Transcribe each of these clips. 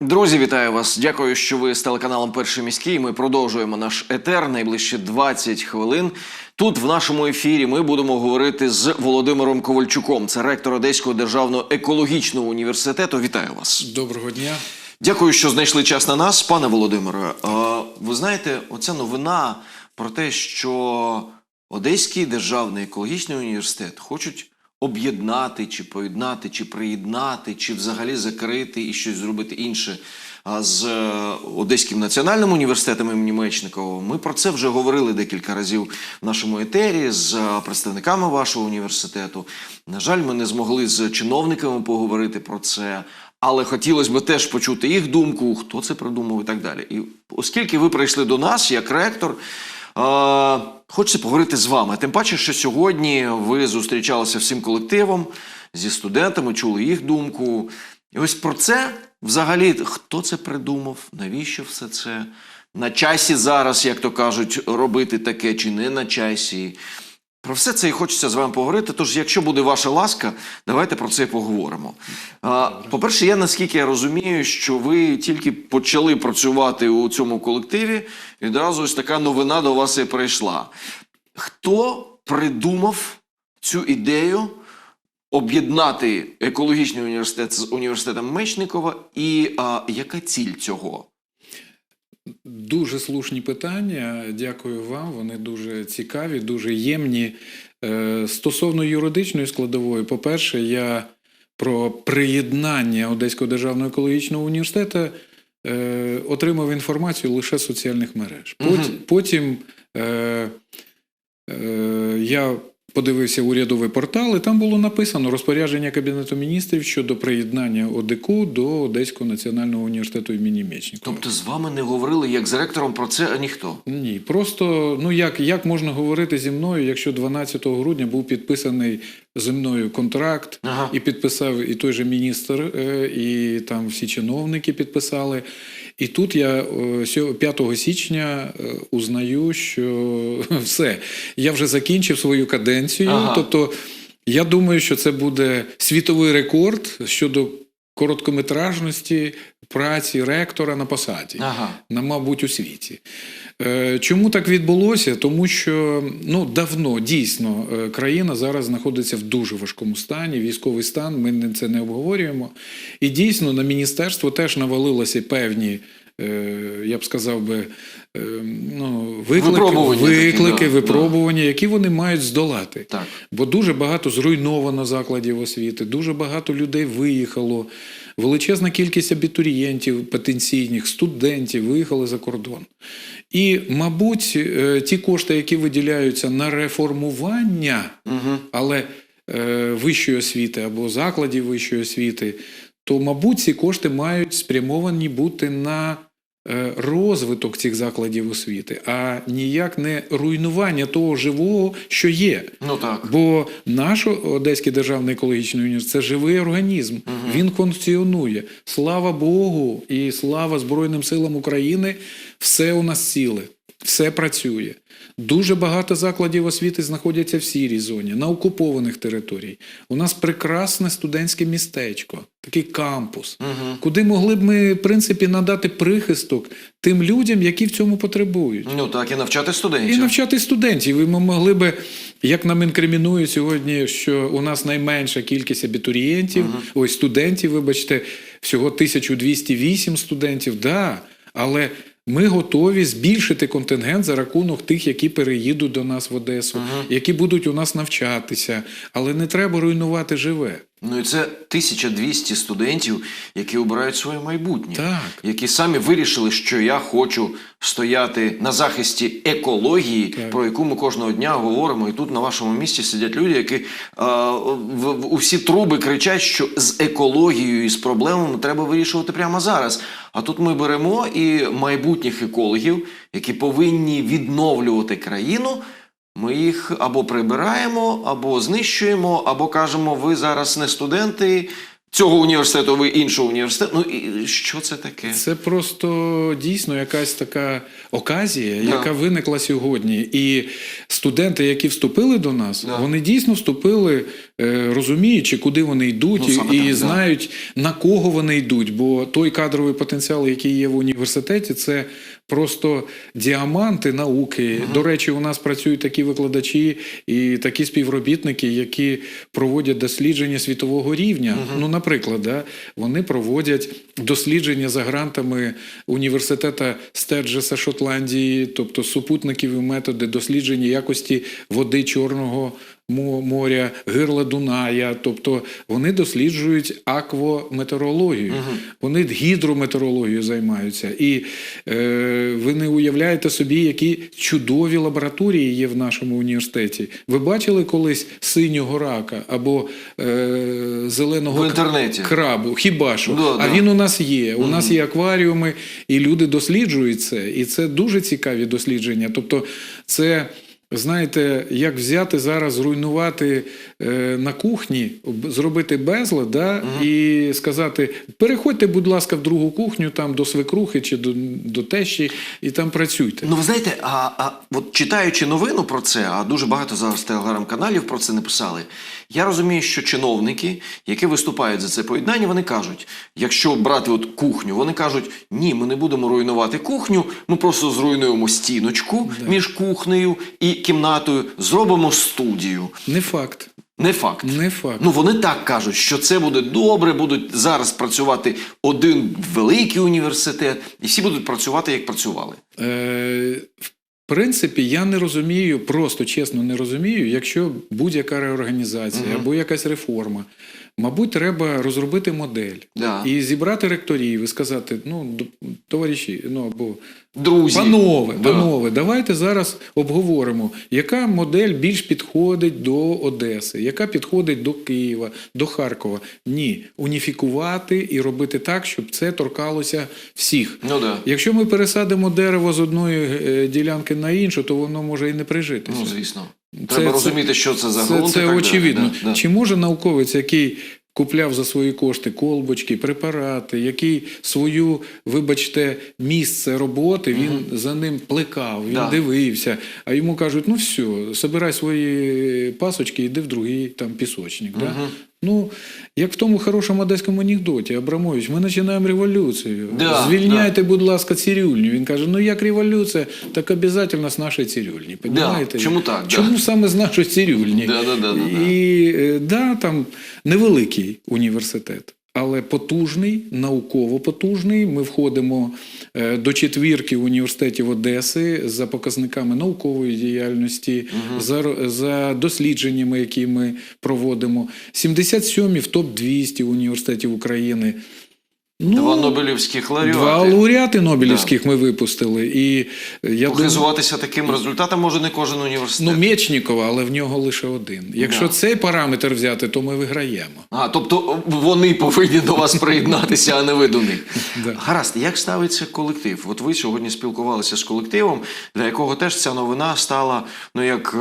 Друзі, вітаю вас! Дякую, що ви з телеканалом Перший міський. Ми продовжуємо наш етер найближче 20 хвилин. Тут в нашому ефірі ми будемо говорити з Володимиром Ковальчуком. Це ректор Одеського державного екологічного університету. Вітаю вас! Доброго дня. Дякую, що знайшли час на нас, пане Володимире. Ви знаєте, оця новина про те, що Одеський державний екологічний університет хочуть об'єднати чи поєднати, чи приєднати, чи взагалі закрити і щось зробити інше з е, Одеським національним університетом імені Мечникова. Ми про це вже говорили декілька разів в нашому етері з е, представниками вашого університету. На жаль, ми не змогли з чиновниками поговорити про це. Але хотілося б теж почути їх думку, хто це придумав і так далі. І оскільки ви прийшли до нас як ректор, е, хочеться поговорити з вами. Тим паче, що сьогодні ви зустрічалися всім колективом зі студентами, чули їх думку. І ось про це взагалі хто це придумав, навіщо все це? На часі зараз, як то кажуть, робити таке чи не на часі. Про все це і хочеться з вами поговорити. Тож, якщо буде ваша ласка, давайте про це поговоримо. По-перше, я наскільки я розумію, що ви тільки почали працювати у цьому колективі, і одразу ось така новина до вас і прийшла. Хто придумав цю ідею об'єднати екологічний університет з університетом Мечникова, і а, яка ціль цього? Дуже слушні питання. Дякую вам. Вони дуже цікаві, дуже ємні. Е, Стосовно юридичної складової, по-перше, я про приєднання Одеського державного екологічного університету е, отримав інформацію лише з соціальних мереж. Потім, Мгм. потім е, е, я подивився урядовий портал, і там було написано розпорядження Кабінету міністрів щодо приєднання ОДКУ до Одеського національного університету імені Мєчникова. Тобто з вами не говорили як з ректором про це, а ніхто. Ні, просто ну як, як можна говорити зі мною, якщо 12 грудня був підписаний зі мною контракт, Ага. і підписав і той же міністр, е, і там всі чиновники підписали. І тут я е, 5 січня е, узнаю, що все, я вже закінчив свою каденцію. Ага. Тобто, я думаю, що це буде світовий рекорд щодо короткометражності праці ректора на посаді Ага. на, мабуть, у світі. Е, Чому так відбулося? Тому що ну, давно дійсно е, країна зараз знаходиться в дуже важкому стані, військовий стан, ми це не обговорюємо. І дійсно на міністерство теж навалилися певні. Е, Я б сказав би, е, ну, виклики, Випробування такі, виклики да, випробування, які вони мають здолати. Так. Бо дуже багато зруйновано закладів освіти, дуже багато людей виїхало. Величезна кількість абітурієнтів, потенційних студентів виїхали за кордон. І, мабуть, е, ті кошти, які виділяються на реформування, Угу. але вищої освіти або закладів вищої освіти, то, мабуть, ці кошти мають спрямовані бути на розвиток цих закладів освіти, а ніяк не руйнування того живого, що є. Ну так. Бо наш Одеський державний екологічний університет це живий організм. Він функціонує. Слава Богу і слава Збройним силам України. Все у нас ціле, все працює. Дуже багато закладів освіти знаходяться в сірій зоні, на окупованих територіях. У нас прекрасне студентське містечко, такий кампус, Угу. куди могли б ми, в принципі, надати прихисток тим людям, які в цьому потребують. Ну так, і навчати студентів. І навчати студентів. І ми могли би, як нам інкримінують сьогодні, що у нас найменша кількість абітурієнтів, ой, студентів, вибачте, всього 1208 студентів, да, але ми готові збільшити контингент за рахунок тих, які переїдуть до нас в Одесу, які будуть у нас навчатися. Але не треба руйнувати живе. Ну і це 1200 студентів, які обирають своє майбутнє, Так. які самі вирішили, що я хочу стояти на захисті екології, Так. про яку ми кожного дня говоримо. І тут на вашому місці сидять люди, які е, в, в, у всі труби кричать, що з екологією і з проблемами треба вирішувати прямо зараз. А тут ми беремо і майбутніх екологів, які повинні відновлювати країну. Ми їх або прибираємо, або знищуємо, або кажемо, ви зараз не студенти, цього університету, ви іншого університету. Ну і що це таке? Це просто дійсно якась така оказія, Да. яка виникла сьогодні. І студенти, які вступили до нас, Да. вони дійсно вступили, е, розуміючи, куди вони йдуть, Ну, і, саме і да. знають на кого вони йдуть. Бо той кадровий потенціал, який є в університеті, це просто діаманти науки. До речі, у нас працюють такі викладачі і такі співробітники, які проводять дослідження світового рівня. Ну, наприклад, да, вони проводять дослідження за грантами університету Стерджеса Шотландії, тобто супутникові методи дослідження якості води Чорного моря, гирла Дуная. Тобто вони досліджують аквометеорологію, вони гідрометеорологією займаються. І е, ви не уявляєте собі, які чудові лабораторії є в нашому університеті. Ви бачили колись синього рака або е, зеленого В інтернеті. крабу? Хіба що? Да, а да. він у нас є. У нас є акваріуми, і люди досліджують це. І це дуже цікаві дослідження. Тобто, це. Знаєте, як взяти зараз, зруйнувати е, на кухні, об- зробити безлад, да, і сказати: переходьте, будь ласка, в другу кухню, там до свекрухи чи до, до тещі, і там працюйте. Ну, ви знаєте, а, а от читаючи новину про це, а дуже багато зараз телеграм-каналів про це написали. Я розумію, що чиновники, які виступають за це поєднання, вони кажуть: якщо брати от кухню, вони кажуть, ні, ми не будемо руйнувати кухню, ми просто зруйнуємо стіночку між кухнею і кімнатою, зробимо студію. Не факт. Не факт. Не факт. Ну вони так кажуть, що це буде добре, будуть зараз працювати один великий університет, і всі будуть працювати, як працювали. Е, в принципі, я не розумію, просто чесно не розумію, якщо будь-яка реорганізація або якась реформа, мабуть, треба розробити модель Да. і зібрати ректорів і сказати: ну, товариші, ну або Друзі, панове, Да. панове, давайте зараз обговоримо, яка модель більш підходить до Одеси, яка підходить до Києва, до Харкова. Ні, уніфікувати і робити так, щоб це торкалося всіх. Ну да. Якщо ми пересадимо дерево з одної е, ділянки на іншу, то воно може і не прижитися. Ну, звісно. Треба розуміти, що це за це, ґрунт. і це так очевидно. Да, да. Чи може науковець, який купляв за свої кошти колбочки, препарати, який свою, вибачте, місце роботи, він за ним плекав, він Да. дивився, а йому кажуть: ну все, собирай свої пасочки, йди в другий там пісочник. Да? Ну, як в тому хорошому одеському анекдоті, Абрамович, ми починаємо революцію. Да, Звільняйте, будь ласка, цирюльню. Він каже: ну як революція, так обов'язково з нашої цирюльні. Понимаєте? Чому так, да. Саме з нашої цирюльні? Да, да, да, да, да. І е, да, там невеликий університет. Але потужний, науково потужний. Ми входимо е, до четвірки університетів Одеси за показниками наукової діяльності, за, за дослідженнями, які ми проводимо. 77 в топ 200 університетів України. Ну, Два Нобелівських лауреати. Два лауреати Нобелівських ми випустили. І я Похизуватися таким результатом може не кожен університет. ну, Мєчнікова, але в нього лише один. Якщо Да. цей параметр взяти, то ми виграємо. А, тобто вони повинні до вас приєднатися, а не ви до них. Да. Гаразд, як ставиться колектив? От ви сьогодні спілкувалися з колективом, для якого теж ця новина стала ну як е,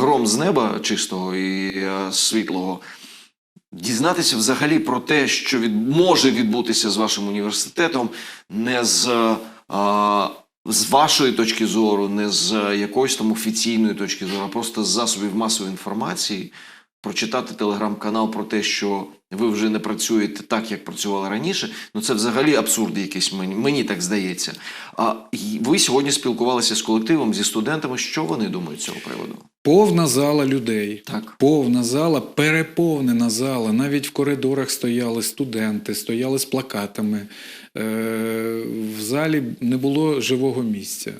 гром з неба чистого і е, світлого. Дізнатися взагалі про те, що від, може відбутися з вашим університетом, не з, а, з вашої точки зору, не з якоїсь там офіційної точки зору, а просто з засобів масової інформації, прочитати телеграм-канал про те, що ви вже не працюєте так, як працювали раніше. Ну це взагалі абсурд якийсь мені, мені так здається. А ви сьогодні спілкувалися з колективом, зі студентами. Що вони думають з цього приводу? Повна зала людей. Так. Повна зала, переповнена зала. Навіть в коридорах стояли студенти, стояли з плакатами. Е, В залі не було живого місця.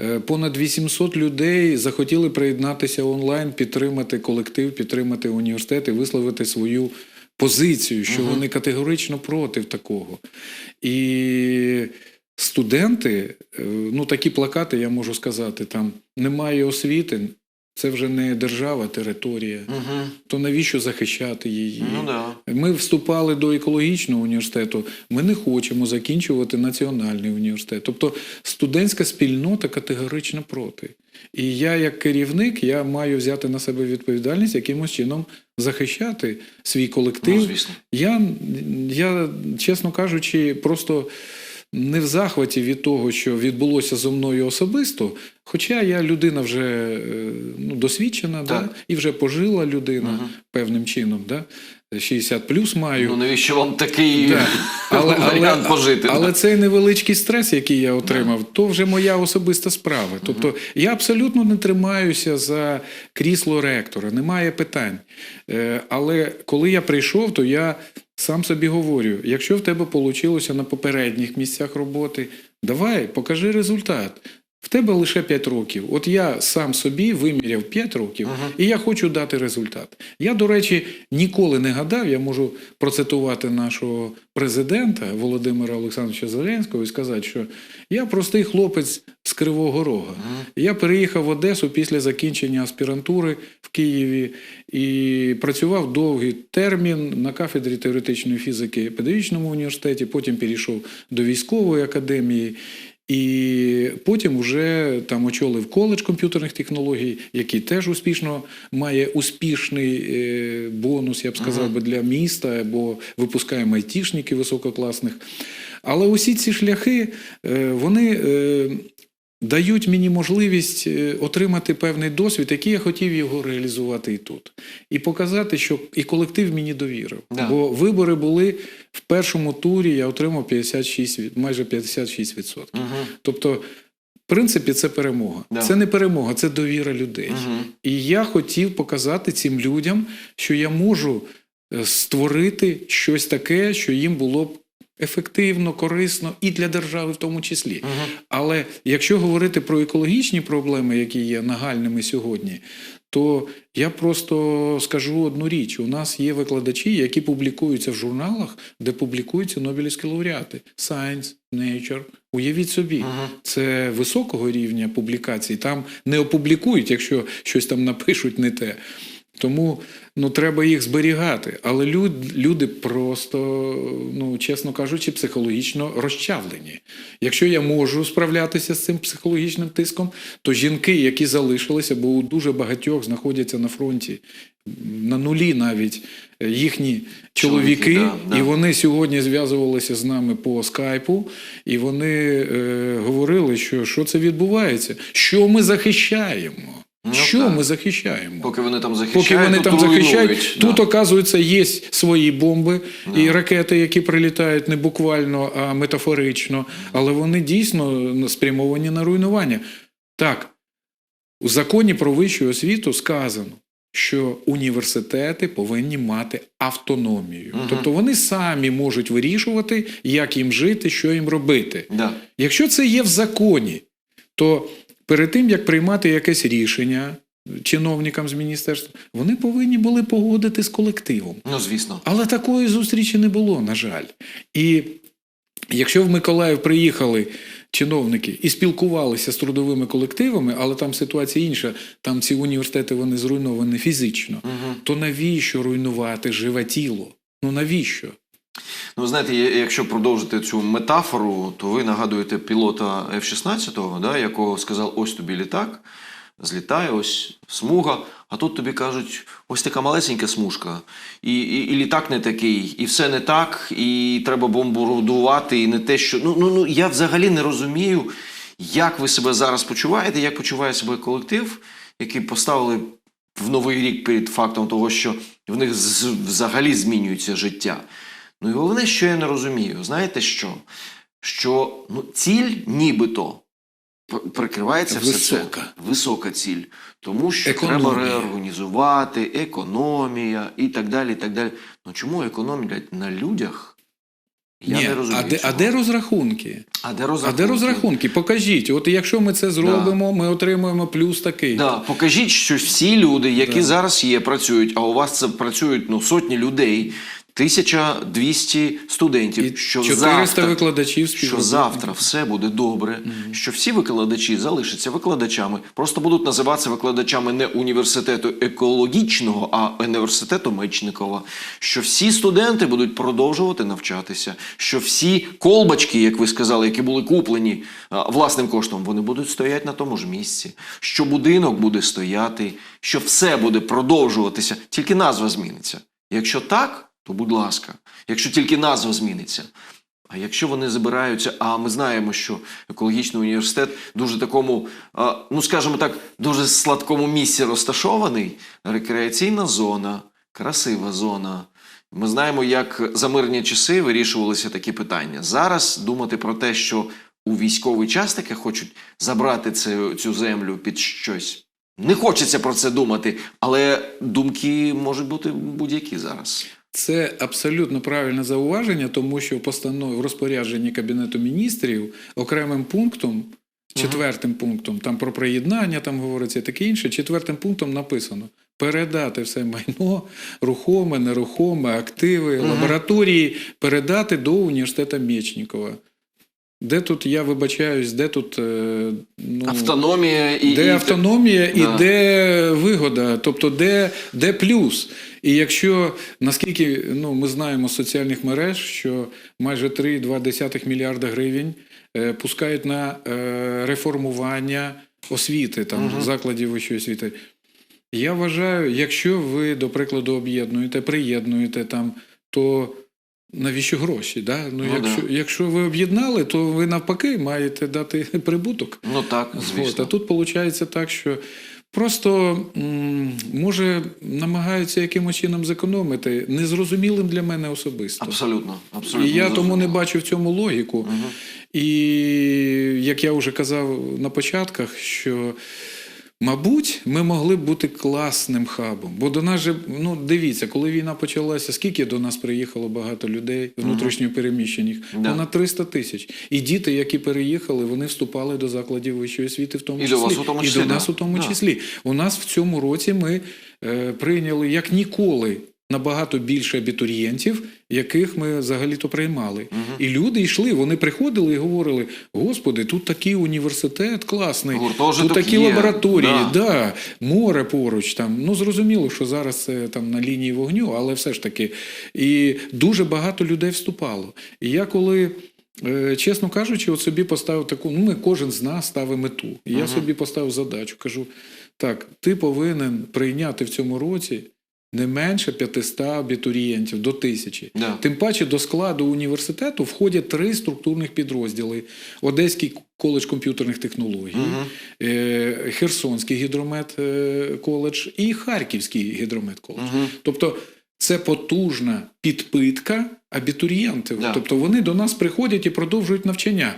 Е, Понад 800 людей захотіли приєднатися онлайн, підтримати колектив, підтримати університет і висловити свою позицію, що вони категорично проти такого. І студенти, е, ну такі плакати, я можу сказати, там немає освіти, Це вже не держава, територія. Угу. То навіщо захищати її? Ну да. Ми вступали до екологічного університету. Ми не хочемо закінчувати національний університет. Тобто студентська спільнота категорично проти. І я, як керівник, я маю взяти на себе відповідальність якимось чином захищати свій колектив. Ну, звісно. Я, я, чесно кажучи, просто не в захваті від того, що відбулося зо мною особисто. Хоча я людина вже е, ну, досвідчена, да, і вже пожила людина Мгм. певним чином. Да? 60 плюс маю. Ну навіщо вам такий Да. Але, варіант але, пожити? але да? цей невеличкий стрес, який я отримав, то вже моя особиста справа. Тобто я абсолютно не тримаюся за крісло ректора, немає питань. Е, Але коли я прийшов, то я сам собі говорю: якщо в тебе вийшло на попередніх місцях роботи, давай, покажи результат. В тебе лише 5 років. От я сам собі виміряв 5 років, і я хочу дати результат. Я, до речі, ніколи не гадав, я можу процитувати нашого президента Володимира Олександровича Зеленського і сказати, що я простий хлопець з Кривого Рога. Я переїхав в Одесу після закінчення аспірантури в Києві і працював довгий термін на кафедрі теоретичної фізики в педагогічному університеті, потім перейшов до військової академії. І потім вже там очолив коледж комп'ютерних технологій, який теж успішно має успішний е, бонус, я б сказав би, для міста, бо випускає айтішників висококласних. Але усі ці шляхи е, вони е, дають мені можливість е, отримати певний досвід, який я хотів його реалізувати і тут. І показати, що і колектив мені довірив. Да. Бо вибори були в першому турі, я отримав 56, майже 56%. Мгм. Тобто, в принципі, це перемога. Да. Це не перемога, це довіра людей. Мгм. І я хотів показати цим людям, що я можу е, створити щось таке, що їм було б ефективно, корисно і для держави в тому числі. Мгм. Але якщо говорити про екологічні проблеми, які є нагальними сьогодні, то я просто скажу одну річ: у нас є викладачі, які публікуються в журналах, де публікуються Нобелівські лауреати Science, Nature. Уявіть собі, Мгм. це високого рівня публікацій. Там не опублікують, якщо щось там напишуть не те. Тому ну, треба їх зберігати. Але люд, люди просто, ну, чесно кажучи, психологічно розчавлені. Якщо я можу справлятися з цим психологічним тиском, то жінки, які залишилися, бо у дуже багатьох знаходяться на фронті, на нулі навіть е, їхні чоловіки, Чоловіки, да, да. і вони сьогодні зв'язувалися з нами по скайпу, і вони е, говорили, що, що це відбувається, що ми захищаємо. Ну, що так. ми захищаємо? Поки вони там захищають, Поки вони там захищають, Да. тут, оказується, є свої бомби і ракети, які прилітають не буквально, а метафорично, але вони дійсно спрямовані на руйнування. Так, у законі про вищу освіту сказано, що університети повинні мати автономію. Мгм. Тобто вони самі можуть вирішувати, як їм жити, що їм робити. Да. Якщо це є в законі, то перед тим як приймати якесь рішення чиновникам з міністерства, вони повинні були погодити з колективом. Ну, звісно. Але такої зустрічі не було, на жаль. І якщо в Миколаїв приїхали чиновники і спілкувалися з трудовими колективами, але там ситуація інша, там ці університети вони зруйновані фізично, Мгм. то навіщо руйнувати живе тіло? Ну навіщо? Ну, знаєте, якщо продовжити цю метафору, то ви нагадуєте пілота F-16, да, якого сказав, ось тобі літак, злітає, ось смуга, а тут тобі кажуть, ось така малесенька смужка, і, і, і літак не такий, і все не так, і треба бомбардувати, і не те, що. Ну, ну, ну я взагалі не розумію, як ви себе зараз почуваєте, як почуває себе колектив, який поставили в новий рік перед фактом того, що в них взагалі змінюється життя. Ну і головне, що я не розумію, знаєте що? Що ну, ціль нібито пр- прикривається все це. Висока ціль. Тому що Економія. треба реорганізувати, економія і так далі. і так далі. Ну чому економія на людях? Я Ні, не розумію. а, де, а де розрахунки? а де А розрахунки? де розрахунки? Покажіть. От якщо ми це зробимо, ми отримуємо плюс такий. Да, покажіть, що всі люди, які Да. зараз є, працюють, а у вас це працюють ну, сотні людей. 1200 студентів, що 400 завтра, викладачів що завтра все буде добре, що всі викладачі залишаться викладачами, просто будуть називатися викладачами не університету екологічного, а університету Мечникова, що всі студенти будуть продовжувати навчатися, що всі колбочки, як ви сказали, які були куплені власним коштом, вони будуть стояти на тому ж місці, що будинок буде стояти, що все буде продовжуватися, тільки назва зміниться. Якщо так, то будь ласка, якщо тільки назва зміниться. А якщо вони забираються, а ми знаємо, що екологічний університет дуже такому, ну скажімо так, дуже сладкому місці розташований, рекреаційна зона, красива зона. Ми знаємо, як за мирні часи вирішувалися такі питання. Зараз думати про те, що у військовий час таки хочуть забрати цю, цю землю під щось. Не хочеться про це думати, але думки можуть бути будь-які зараз. Це абсолютно правильне зауваження, тому що в постанові в розпорядженні Кабінету міністрів окремим пунктом, четвертим пунктом, там про приєднання там говориться і таке інше, четвертим пунктом написано передати все майно, рухоме, нерухоме, активи, лабораторії, передати до університету Мєчнікова. Де тут, я вибачаюсь, де тут е, ну, Автономія і де і- автономія і Да. де вигода, тобто де, де плюс. І якщо наскільки ну, ми знаємо з соціальних мереж, що майже 3,2 мільярда гривень е, пускають на е, реформування освіти, там, закладів вищої освіти. Я вважаю, якщо ви, до прикладу, об'єднуєте, приєднуєте там, то навіщо гроші? Да? Ну, Ну, якщо, да. якщо ви об'єднали, то ви навпаки маєте дати прибуток. Ну так, От, а тут виходить так, що просто може намагаються якимось чином зекономити, незрозумілим для мене особисто. Абсолютно. абсолютно І я тому не бачу в цьому логіку. Мгм. І як я вже казав на початках, що. Мабуть, ми могли б бути класним хабом. Бо до нас же, ну дивіться, коли війна почалася, скільки до нас приїхало багато людей внутрішньо переміщених? Да. Понад 300 тисяч. І діти, які переїхали, вони вступали до закладів вищої освіти, в тому І до числі. вас у тому і до до да. нас у тому Да. числі. У нас в цьому році ми е, прийняли як ніколи набагато більше абітурієнтів, яких ми взагалі-то приймали. І люди йшли, вони приходили і говорили: Господи, тут такий університет класний, тут такі є, лабораторії, да. да, море поруч. Там. Ну, зрозуміло, що зараз це там на лінії вогню, але все ж таки. І дуже багато людей вступало. І я коли. е, Чесно кажучи, от собі поставив таку, ну ми кожен з нас ставить мету. І я собі поставив задачу. Кажу: так, ти повинен прийняти в цьому році не менше 500 абітурієнтів до тисячі. Да. Тим паче до складу університету входять три структурних підрозділи: Одеський коледж комп'ютерних технологій, е, Херсонський гідромет е, коледж і Харківський гідромет коледж. Тобто це потужна підпитка абітурієнтів. Да. Тобто вони до нас приходять і продовжують навчання.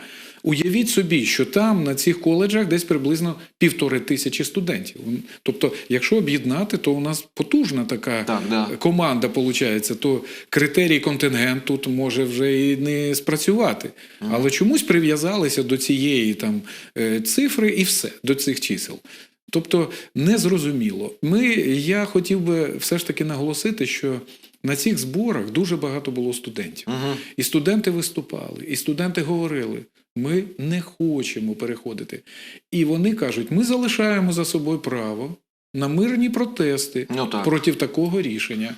Уявіть собі, що там на цих коледжах десь приблизно півтори тисячі студентів. Тобто, якщо об'єднати, то у нас потужна така Так, да. команда виходить, то критерій контингент тут може вже і не спрацювати. Але чомусь прив'язалися до цієї там е, цифри і все, до цих чисел. Тобто незрозуміло. Ми, я хотів би все ж таки наголосити, що на цих зборах дуже багато було студентів. І студенти виступали, і студенти говорили: ми не хочемо переходити. І вони кажуть, ми залишаємо за собою право на мирні протести Ну, так. проти такого рішення.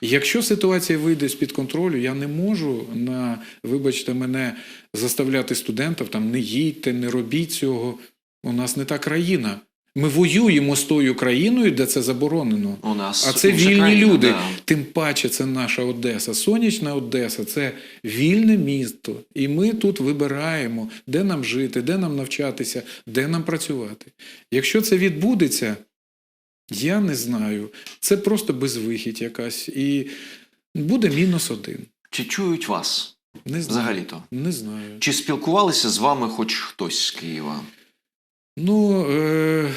Якщо ситуація вийде з-під контролю, я не можу на, вибачте мене, заставляти студентів там не їдьте, не робіть цього. У нас не та країна. Ми воюємо з тою країною, де це заборонено. У нас а це вільні країна, люди. да. Тим паче, це наша Одеса. Сонячна Одеса це вільне місто. І ми тут вибираємо, де нам жити, де нам навчатися, де нам працювати. Якщо це відбудеться, я не знаю. Це просто безвихідь якась. І буде мінус один. Чи чують вас Не знаю. взагалі-то? Не знаю. Чи спілкувалися з вами хоч хтось з Києва? Ну, е,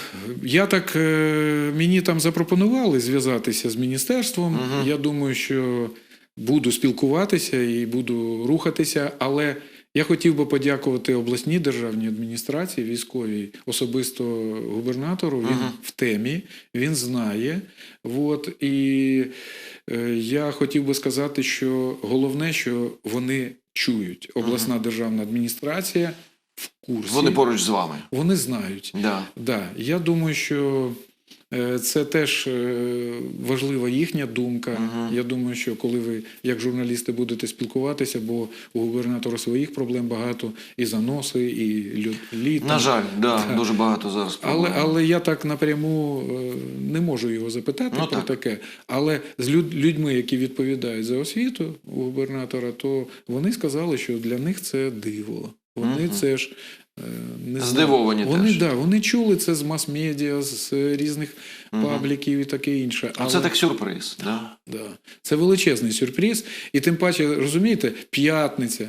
я так е, мені там запропонували зв'язатися з міністерством. Мгм. Я думаю, що буду спілкуватися і буду рухатися, але Я хотів би подякувати обласній державній адміністрації, військовій, особисто губернатору. Він Мгм. в темі, він знає. От, і е, я хотів би сказати, що головне, що вони чують. Обласна державна адміністрація в курсі. Вони поруч з вами. Вони знають. Да. Да, я думаю, що е, це теж е, важлива їхня думка. Мгм. Я думаю, що коли ви, як журналісти, будете спілкуватися, бо у губернатора своїх проблем багато, і заноси, і лю- На жаль, да, Да. дуже багато зараз. Але, проблем. але я так напряму е, не можу його запитати Ну, про так. таке. Але з люд- людьми, які відповідають за освіту у губернатора, то вони сказали, що для них це диво. Вони Мгм. це ж е, не. Здивовані Вони, теж. да, вони чули це з мас-медіа, з різних Мгм. пабліків і таке інше. А це так сюрприз. Да? Да. Це величезний сюрприз. І тим паче, розумієте, п'ятниця,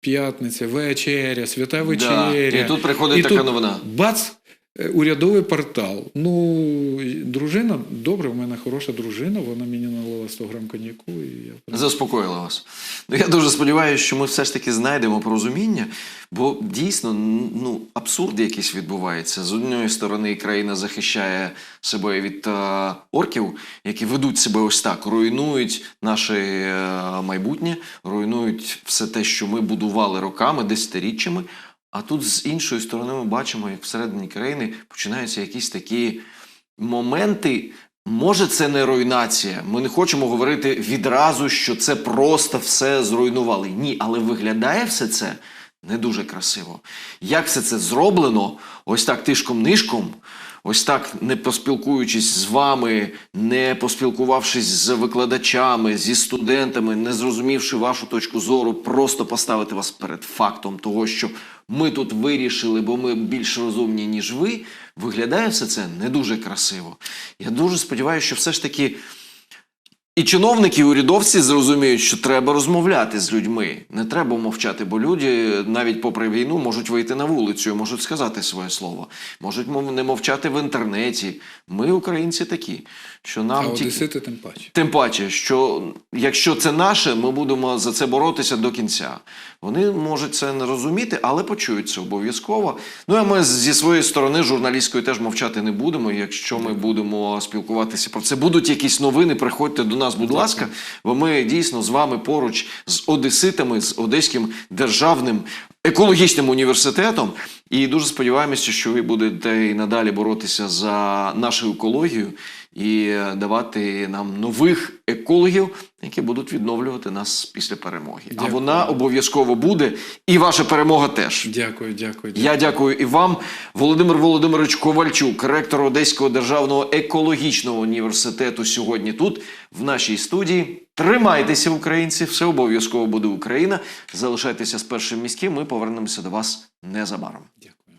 п'ятниця, вечеря, свята вечеря. Да. І тут приходить І така тут новина. Бац! Е, Урядовий портал. Ну, дружина, добре, в мене хороша дружина, вона мені налила 100 грам коньяку. І я... Заспокоїла вас. Ну, я дуже сподіваюся, що ми все ж таки знайдемо порозуміння, бо дійсно ну, абсурд якийсь відбувається. З однієї сторони, країна захищає себе від е, орків, які ведуть себе ось так, руйнують наше е, майбутнє, руйнують все те, що ми будували роками, десятиріччями. А тут з іншої сторони ми бачимо, як всередині країни починаються якісь такі моменти. Може, це не руйнація. Ми не хочемо говорити відразу, що це просто все зруйнували. Ні, але виглядає все це не дуже красиво. Як все це зроблено, ось так тишком-нишком, ось так не поспілкуючись з вами, не поспілкувавшись з викладачами, зі студентами, не зрозумівши вашу точку зору, просто поставити вас перед фактом того, що ми тут вирішили, бо ми більш розумні, ніж ви, виглядає все це не дуже красиво. Я дуже сподіваюся, що все ж таки і чиновники, і урядовці зрозуміють, що треба розмовляти з людьми. Не треба мовчати, бо люди навіть попри війну можуть вийти на вулицю, можуть сказати своє слово, можуть не мовчати в інтернеті. Ми, українці, такі, що А нам тільки... одесити тим паче. Тим паче, що якщо це наше, ми будемо за це боротися до кінця. Вони можуть це не розуміти, але почують це обов'язково. Ну а ми зі своєї сторони журналістської теж мовчати не будемо. Якщо ми будемо спілкуватися про це, будуть якісь новини, приходьте до нас, будь ласка, бо ми дійсно з вами поруч з одеситами, з Одеським державним екологічним університетом. І дуже сподіваємося, що ви будете і надалі боротися за нашу екологію і давати нам нових екологів, які будуть відновлювати нас після перемоги. А вона обов'язково буде, і ваша перемога теж. Дякую, дякую. Я дякую і вам, Володимир Володимирович Ковальчук, ректор Одеського державного екологічного університету. Сьогодні тут, в нашій студії. Тримайтеся, українці, все обов'язково буде Україна. Залишайтеся з першим міським. Ми повернемося до вас незабаром. Дякую.